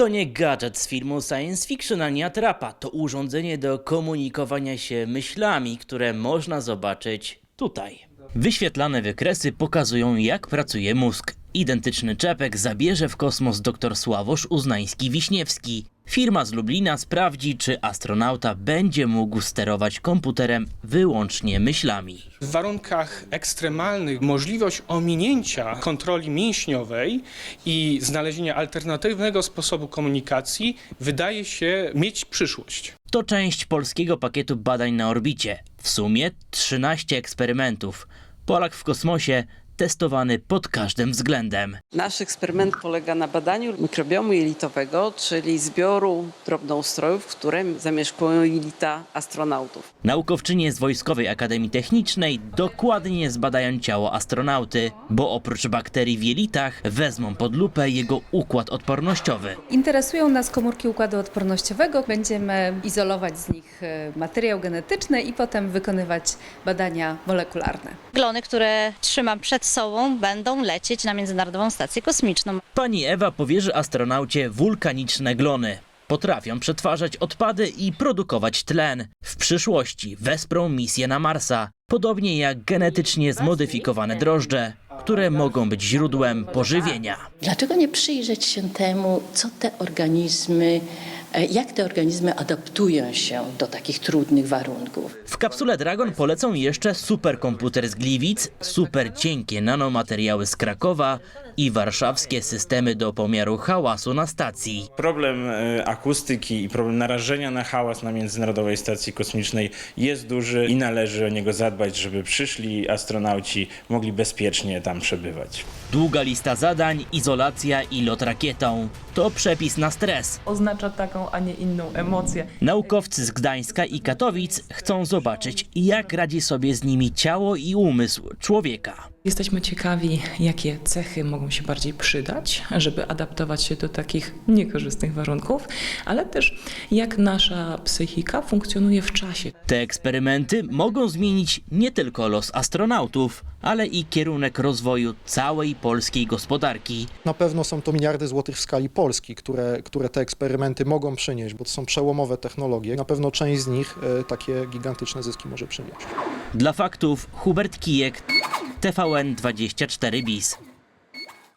To nie gadżet z filmu science fiction ani atrapa. To urządzenie do komunikowania się myślami, które można zobaczyć tutaj. Wyświetlane wykresy pokazują, jak pracuje mózg. Identyczny czepek zabierze w kosmos dr Sławosz Uznański-Wiśniewski. Firma z Lublina sprawdzi, czy astronauta będzie mógł sterować komputerem wyłącznie myślami. W warunkach ekstremalnych możliwość ominięcia kontroli mięśniowej i znalezienia alternatywnego sposobu komunikacji wydaje się mieć przyszłość. To część polskiego pakietu badań na orbicie. W sumie 13 eksperymentów. Polak w kosmosie testowany pod każdym względem. Nasz eksperyment polega na badaniu mikrobiomu jelitowego, czyli zbioru drobnoustrojów, w którym zamieszkują jelita astronautów. Naukowczynie z Wojskowej Akademii Technicznej dokładnie zbadają ciało astronauty, bo oprócz bakterii w jelitach wezmą pod lupę jego układ odpornościowy. Interesują nas komórki układu odpornościowego. Będziemy izolować z nich e, materiał genetyczny i potem wykonywać badania molekularne. Glony, które trzymam przed sobą, będą lecieć na Międzynarodową Stację Kosmiczną. Pani Ewa powierzy astronaucie wulkaniczne glony. Potrafią przetwarzać odpady i produkować tlen. W przyszłości wesprą misję na Marsa, podobnie jak genetycznie zmodyfikowane drożdże, które mogą być źródłem pożywienia. Dlaczego nie przyjrzeć się temu, co te organizmy, jak te organizmy adaptują się do takich trudnych warunków? W kapsule Dragon polecą jeszcze superkomputer z Gliwic, super cienkie nanomateriały z Krakowa i warszawskie systemy do pomiaru hałasu na stacji. Problem e, akustyki i problem narażenia na hałas na Międzynarodowej Stacji Kosmicznej jest duży i należy o niego zadbać, żeby przyszli astronauci mogli bezpiecznie tam przebywać. Długa lista zadań, izolacja i lot rakietą. To przepis na stres. oznacza taką, a nie inną emocję. Naukowcy z Gdańska i Katowic chcą zobaczyć, jak radzi sobie z nimi ciało i umysł człowieka. Jesteśmy ciekawi, jakie cechy mogą się bardziej przydać, żeby adaptować się do takich niekorzystnych warunków, ale też jak nasza psychika funkcjonuje w czasie. Te eksperymenty mogą zmienić nie tylko los astronautów, ale i kierunek rozwoju całej polskiej gospodarki. Na pewno są to miliardy złotych w skali Polski, które, które te eksperymenty mogą przynieść, bo to są przełomowe technologie. Na pewno część z nich e, takie gigantyczne zyski może przynieść. Dla faktów Hubert Kijek, TVN 24 bis.